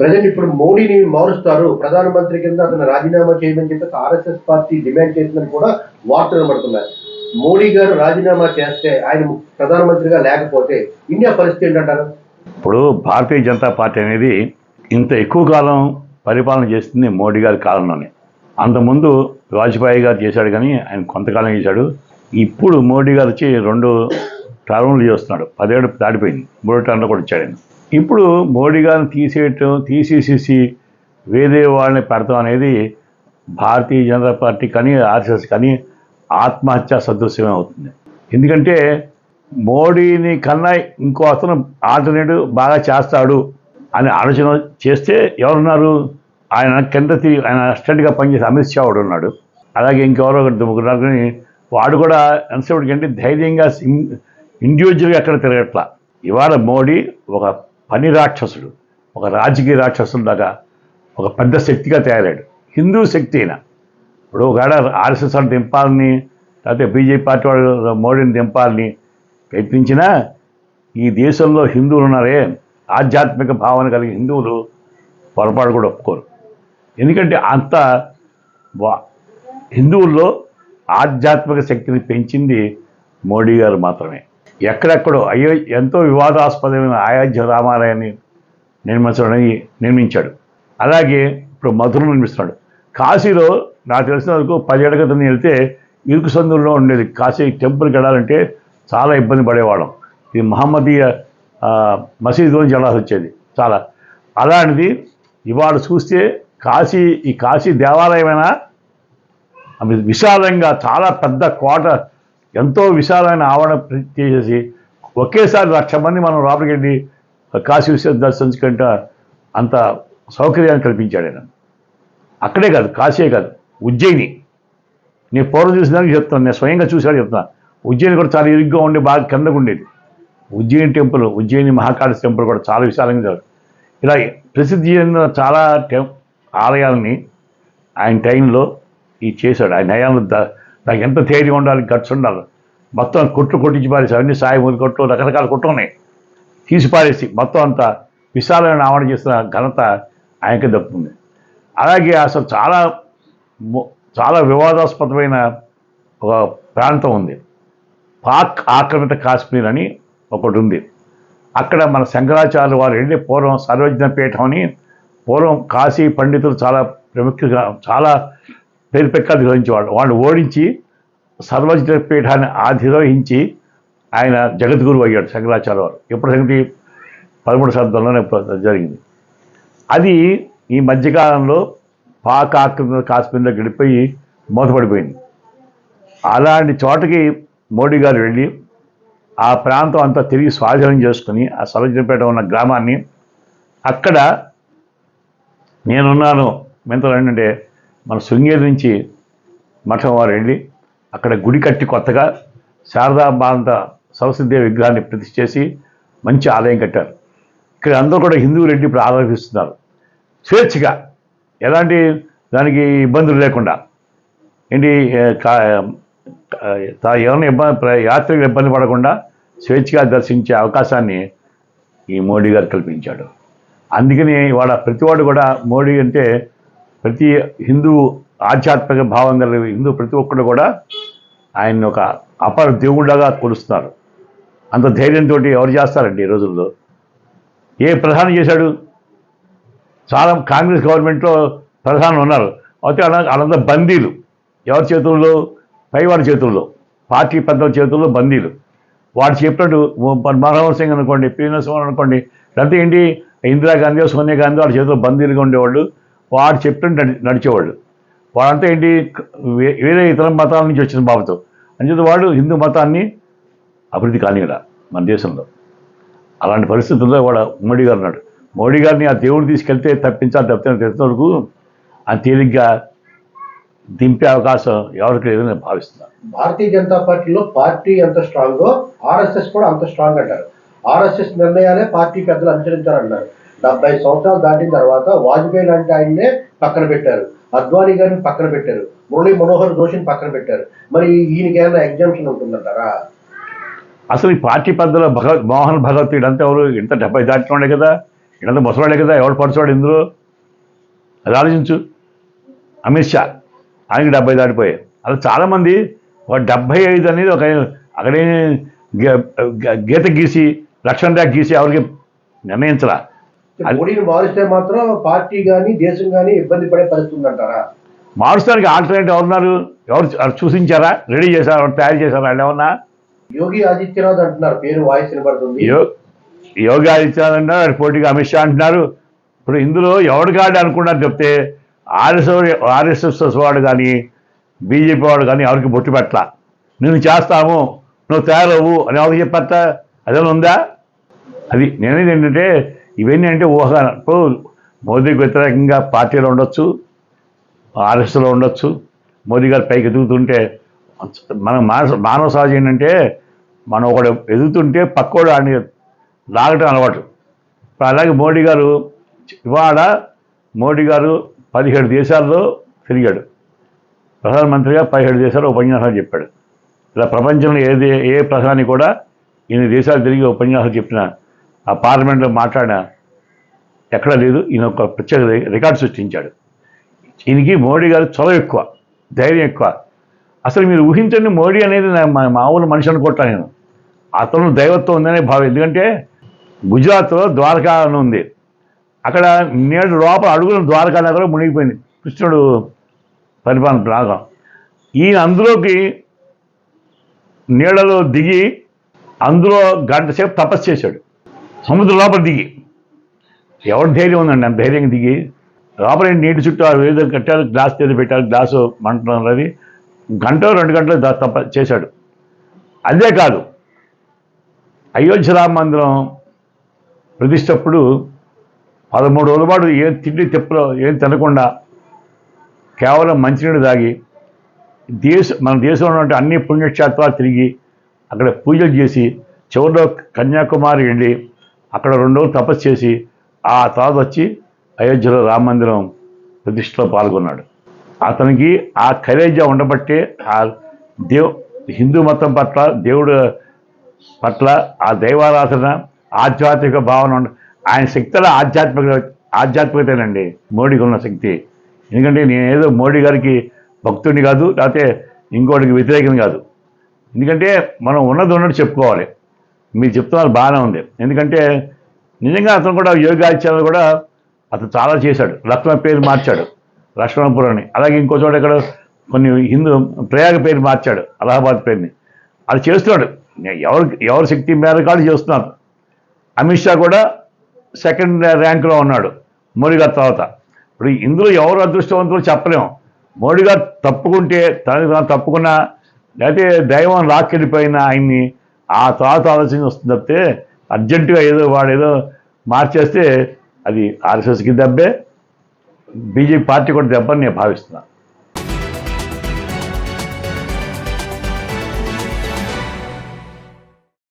Present ఇప్పుడు మోడీని మారుస్తారు. ప్రధానమంత్రి కింద అతను రాజీనామా చేయమని చెప్పి ఆర్ఎస్ఎస్ పార్టీ డిమాండ్ చేసిందని కూడా వార్తలు పడుతున్నాయి మోడీ గారు రాజీనామా చేస్తే ఆయన ప్రధానమంత్రిగా లేకపోతే ఇండియా పరిస్థితి ఏంటంటారు? ఇప్పుడు భారతీయ జనతా పార్టీ అనేది ఇంత ఎక్కువ కాలం పరిపాలన చేస్తుంది మోడీ గారి కాలంలోనే. అంతకుముందు వాజ్పేయి గారు చేశాడు కానీ ఆయన కొంతకాలం చేశాడు. ఇప్పుడు మోడీ గారు వచ్చి రెండు టర్మ్లు చేస్తున్నాడు. పదేళ్ళు దాటిపోయింది. మూడో టర్మ్లో కూడా వచ్చాడు ఆయన. ఇప్పుడు మోడీ గారిని తీసేయటం తీసేసేసి వేరే వాళ్ళని పెడతాం అనేది భారతీయ జనతా పార్టీ కానీ ఆర్ఎస్ఎస్ కానీ ఆత్మహత్య సదృశ్యమే అవుతుంది. ఎందుకంటే మోడీని కన్నా ఇంకో అతను ఆల్టర్నేటివ్ బాగా చేస్తాడు అని ఆలోచన చేస్తే ఎవరున్నారు? ఆయన కింద తీ- ఆయన అసిస్టెంట్గా పనిచేసి అమిత్ షా వాడు ఉన్నాడు. అలాగే ఇంకెవరో ఒకటి ముగ్గురు కానీ వాడు కూడా ఎంతసేపటికి అంటే ధైర్యంగా ఇండివిజువల్గా ఎక్కడ తిరగట్లా. ఇవాళ మోడీ ఒక పని రాక్షసుడు ఒక రాజకీయ రాక్షసుడు దాకా ఒక పెద్ద శక్తిగా తయారాడు హిందూ శక్తి అయినా. ఇప్పుడు ఒకవేళ ఆర్ఎస్ఎస్ వాళ్ళు దింపాలని లేకపోతే బీజేపీ పార్టీ వాళ్ళు మోడీని దింపాలని ప్రయత్నించినా ఈ దేశంలో హిందువులు ఉన్నారే ఆధ్యాత్మిక భావన కలిగిన హిందువులు పొరపాటు కూడా ఒప్పుకోరు. ఎందుకంటే అంత హిందువుల్లో ఆధ్యాత్మిక శక్తిని పెంచింది మోడీ గారు మాత్రమే. ఎక్కడెక్కడో అయ్యో ఎంతో వివాదాస్పదమైన అయోధ్య రామాలయాన్ని నిర్మించడం నిర్మించాడు. అలాగే ఇప్పుడు మధుర నిర్మిస్తున్నాడు. కాశీలో నాకు తెలిసిన వరకు పదేళ్ళ క్రితం నేను వెళ్తే ఇరుకు సందుల్లో ఉండేది కాశీ టెంపుల్కి వెళ్ళాలంటే చాలా ఇబ్బంది పడేవాళ్ళం. ఇది మహమ్మదీయ మసీదు నుంచి వెళ్ళాల్సి వచ్చేది చాలా. అలాంటిది ఇవాళ చూస్తే కాశీ ఈ కాశీ దేవాలయమైనా విశాలంగా చాలా పెద్ద కోట ఎంతో విశాలమైన ఆవరణ చేసేసి ఒకేసారి లక్ష మంది మనం లోపలికి కాశీ విశ్వనాథ్ దర్శించుకుంటే అంత సౌకర్యాన్ని కల్పించాడు ఆయన. అక్కడే కాదు కాశీ కాదు ఉజ్జయిని. నేను పూర్వం చూసినాక చెప్తాను నేను స్వయంగా చూసాడు చెప్తున్నా. ఉజ్జయిని కూడా చాలా ఇరుగ్గా ఉండి బాగా కిందకు ఉండేది. ఉజ్జయిని టెంపుల్ ఉజ్జయిని మహాకాళి టెంపుల్ కూడా చాలా విశాలంగా ఇలా ప్రసిద్ధి చెందిన చాలా టెం ఆలయాలని ఆయన టైంలో ఈ చేశాడు. ఆయన హయాంలో నాకు ఎంత ధైర్యం ఉండాలి గట్స్ ఉండాలి. మొత్తం కొట్లు కొట్టించి పారేసి అవన్నీ సాయి కొట్టు కొట్లు రకరకాల కొట్లు ఉన్నాయి. తీసి పారేసి మొత్తం అంతా విశాలమైన ఆవరణ చేసిన ఘనత ఆయనకి దక్కుతుంది. అలాగే అసలు చాలా చాలా వివాదాస్పదమైన ఒక ప్రాంతం ఉంది. పాక్ ఆక్రమిత కాశ్మీర్ అని ఒకటి ఉంది. అక్కడ మన శంకరాచార్య వారు వెళ్ళి పూర్వం సర్వజ్ఞ పీఠం అని పూర్వం కాశీ పండితులు చాలా ప్రముఖంగా చాలా పేరు పెక్కలు వాళ్ళు ఓడించి సర్వజ్ఞ పీఠాన్ని అధిరోహించి ఆయన జగద్గురు అయ్యాడు శంకరాచార్య వారు. ఎప్పుడు సంగతి పదమూడు శతాబ్దంలోనే జరిగింది. అది ఈ మధ్యకాలంలో పాక్ ఆక్రమణ కాశ్మీర్లో గడిపోయి మూతపడిపోయింది. అలాంటి చోటకి మోడీ గారు వెళ్ళి ఆ ప్రాంతం అంతా తిరిగి స్వాధీనం చేసుకుని ఆ సరోజనపేట ఉన్న గ్రామాన్ని అక్కడ నేనున్నాను మెంతలు ఏంటంటే మన శృంగేరి నుంచి మఠం వారు వెళ్ళి అక్కడ గుడి కట్టి కొత్తగా శారదా బాంత సరస్వతిదేవి విగ్రహాన్ని ప్రతిష్ఠ చేసి మంచి ఆలయం కట్టారు. ఇక్కడ అందరూ కూడా హిందూ రెడ్డి ఇప్పుడు ఆరాధిస్తున్నారు. స్వేచ్ఛగా ఎలాంటి దానికి ఇబ్బందులు లేకుండా ఏంటి కా- తా- ఎవరిని ఇబ్బంది యాత్రికులు ఇబ్బంది పడకుండా స్వేచ్ఛగా దర్శించే అవకాశాన్ని ఈ మోడీ గారు కల్పించాడు. అందుకని వాడ ప్రతివాడు కూడా మోడీ అంటే ప్రతి హిందూ ఆధ్యాత్మిక భావం కలిగిన హిందూ ప్రతి ఒక్కరు కూడా ఆయన్ని ఒక అపర దేవుళ్ళగా కొలుస్తున్నారు. అంత ధైర్యంతో ఎవరు చేస్తారండి ఈ రోజుల్లో? ఏ ప్రధాని చేశాడు? చాలా కాంగ్రెస్ గవర్నమెంట్లో ప్రధానం ఉన్నారు. అయితే అలా వాళ్ళంతా బందీలు. ఎవరి చేతుల్లో? పైవాడి చేతుల్లో. పార్టీ పెద్దల చేతుల్లో బందీలు. వాడు చెప్పినట్టు మన్మోహన్ సింగ్ అనుకోండి పి. అనుకోండి లేకపోతే ఏంటి? ఇందిరాగాంధీ సోనియా గాంధీ వాళ్ళ చేతిలో బందీలుగా ఉండేవాళ్ళు. వాడు చెప్తుంటే నడి నడిచేవాళ్ళు వాడంతా ఏంటి వేరే ఇతర మతాల నుంచి వచ్చిన బాబుతో. అంచేత వాడు హిందూ మతాన్ని అభివృద్ధి కానియడా మన దేశంలో. అలాంటి పరిస్థితుల్లో వాడు మోడీ గారు ఉన్నాడు. మోడీ గారిని ఆ దేవుడు తీసుకెళ్తే తప్పించాలి తప్పితే తెలిసిన వరకు ఆ తేలిగ్గా దింపే అవకాశం ఎవరికి లేదని నేను భావిస్తున్నాను భారతీయ జనతా పార్టీలో పార్టీ ఎంత స్ట్రాంగో ఆర్ఎస్ఎస్ కూడా అంత స్ట్రాంగ్ అంటారు. ఆర్ఎస్ఎస్ నిర్ణయాలే పార్టీ పెద్దలు అనుసరించారన్నారు. డెబ్బై సంవత్సరాలు దాటిన తర్వాత వాజ్పేయి లాంటి ఆయన్నే పక్కన పెట్టారు. అద్వానీ గారిని పక్కన పెట్టారు. మురళీ మనోహర్ జోషిని పక్కన పెట్టారు. మరి ఈయనకి ఏమైనా ఎగ్జామ్షన్ ఉంటుందంటారా? అసలు ఈ పార్టీ పెద్దల భగవత్ మోహన్ భగవత్ ఇడంతా ఎవరు? ఇంత డెబ్బై దాటిన కదా. వీళ్ళంతా ముసలాడే కదా. ఎవడు పడుచువాడు ఇందులో? అది ఆలోచించు. అమిత్ షా. ఆయనకి డెబ్బై దాటిపోయాయి. అలా చాలామంది ఒక డెబ్బై ఐదు అనేది ఒక అక్కడే గ- గీత గీసి లక్షణ గీసి ఎవరికి నిర్ణయించరా మోడీని మారిస్తే మాత్రం పార్టీ గాని దేశం గాని ఇబ్బంది పడే పరిస్థితి ఉందంటారా? మార్చడానికి ఆల్టర్నేటివ్ ఎవరున్నారు? ఎవరు చూసించారా? రెడీ చేశారా? తయారు చేశారా? వాళ్ళు ఏమన్నా? యోగి ఆదిత్యనాథ్ అంటున్నారు. పేరు వాయిస్ వినబడుతుంది. యోగి ఆదిత్యనాథ్ అంటున్నారు. వాడి పోటీగా అమిత్ షా అంటున్నారు. ఇప్పుడు ఇందులో ఎవడు కాడు అనుకున్నారు చెప్తే ఆర్ఎస్ఎస్ ఆర్ఎస్ఎస్ వాడు కానీ బీజేపీ వాడు కానీ ఎవరికి బొట్టు పెట్టలా. నేను చేస్తాము నువ్వు తయారవు అని ఎవరికి చెప్పట్ట అదేమైనా ఉందా? అది నేనేది ఏంటంటే ఇవన్నీ అంటే ఊహ ఇప్పుడు మోదీకి వ్యతిరేకంగా పార్టీలో ఉండొచ్చు ఆర్ఎస్లో ఉండొచ్చు మోదీ గారు పైకి ఎదుగుతుంటే మన మానవ మానవ సహజం ఏంటంటే మనం ఒకడు ఎదుగుతుంటే పక్కోడు ఆయన లాగటం అలవాటు. ఇప్పుడు అలాగే మోడీ గారు ఇవాళ మోడీ గారు పదిహేడు దేశాల్లో తిరిగాడు. ప్రధానమంత్రిగా పదిహేడు దేశాలు ఉపన్యాసాలు చెప్పాడు. ఇలా ప్రపంచంలో ఏది ఏ ప్రధాని కూడా ఇన్ని దేశాలు తిరిగి ఉపన్యాసాలు చెప్పినా ఆ పార్లమెంట్లో మాట్లాడిన ఎక్కడా లేదు ఈయన ఒక ప్రత్యేక రికార్డు సృష్టించాడు. ఈయనకి మోడీ గారు చొరవ ఎక్కువ ధైర్యం ఎక్కువ. అసలు మీరు ఊహించండి మోడీ అనేది మా- మామూలు మనిషి అనుకుంటా నేను. అతను దైవత్వం ఉందనే భావం ఎందుకంటే గుజరాత్లో ద్వారకా అని ఉంది. అక్కడ నేడు లోపల అడుగున ద్వారకా నగరం మునిగిపోయింది. కృష్ణుడు పరిపాలన రాగం ఈయన అందులోకి నీళ్ళలో దిగి అందులో గంట సేపు తపస్సు చేశాడు. సముద్రం లోపల దిగి. ఎవరి ధైర్యం ఉందండి? అంత ధైర్యంగా దిగి. లోపల నీటి చుట్టూ ఆ వేద కట్టారు గ్లాస్ ఏదో పెట్టారు గ్లాసు మంటం అది గంట రెండు గంటలు దా- చేశాడు. అదే కాదు. అయోధ్య రామ మందిరం ప్రతిష్టప్పుడు పదమూడు రోజుల పాటు ఏం తిండి తిప్పలో ఏం తినకుండా కేవలం మంచినీళ్ళు తాగి దేశ మన దేశంలో ఉన్న అన్ని పుణ్యక్షేత్రాలు తిరిగి అక్కడ పూజలు చేసి చివరిలో కన్యాకుమారి వెళ్ళి అక్కడ రెండు రోజులు తపస్సు చేసి ఆ తర్వాత వచ్చి అయోధ్యలో రామ మందిరం ప్రతిష్టలో పాల్గొన్నాడు. అతనికి ఆ కరేజా ఉండబట్టే ఆ దేవ్ హిందూ మతం పట్ల దేవుడు పట్ల ఆ దైవారాధన ఆధ్యాత్మిక భావన ఉండ ఆయన శక్తిలో ఆధ్యాత్మిక ఆధ్యాత్మికతేనండి మోడీకి ఉన్న శక్తి. ఎందుకంటే నేను ఏదో మోడీ గారికి భక్తుడిని కాదు లేకపోతే ఇంకోటికి వ్యతిరేకం కాదు. ఎందుకంటే మనం ఉన్నది ఉన్నట్టు చెప్పుకోవాలి. మీరు చెప్తున్నారు బాగానే ఉంది. ఎందుకంటే నిజంగా అతను కూడా యోగాచార్యులు కూడా అతను చాలా చేశాడు. లక్ష్మణ పేరు మార్చాడు. లక్ష్మణపురాన్ని అలాగే ఇంకో చోట ఇక్కడ కొన్ని హిందూ ప్రయాగ పేరు మార్చాడు. అలహాబాద్ పేరుని. అది చేస్తున్నాడు. ఎవరు ఎవరి శక్తి మేరకు కాదు చేస్తున్నారు. అమిత్ షా కూడా సెకండ్ ర్యాంకులో ఉన్నాడు. మోడీ గారి తర్వాత. ఇప్పుడు ఇందులో ఎవరు అదృష్టవంతులు చెప్పలేము మోడీ గారు తప్పుకుంటే తనకు తను తప్పుకున్నా లేకపోతే దైవం లాక్కెళ్ళిపోయినా ఆయన్ని ఆ తర్వాత ఆలోచన వస్తుంది తప్పితే అర్జెంటుగా ఏదో వాడు ఏదో మార్చేస్తే అది ఆర్ఎస్ఎస్కి దెబ్బే. బీజేపీ పార్టీ కూడా దెబ్బని నేను భావిస్తున్నాను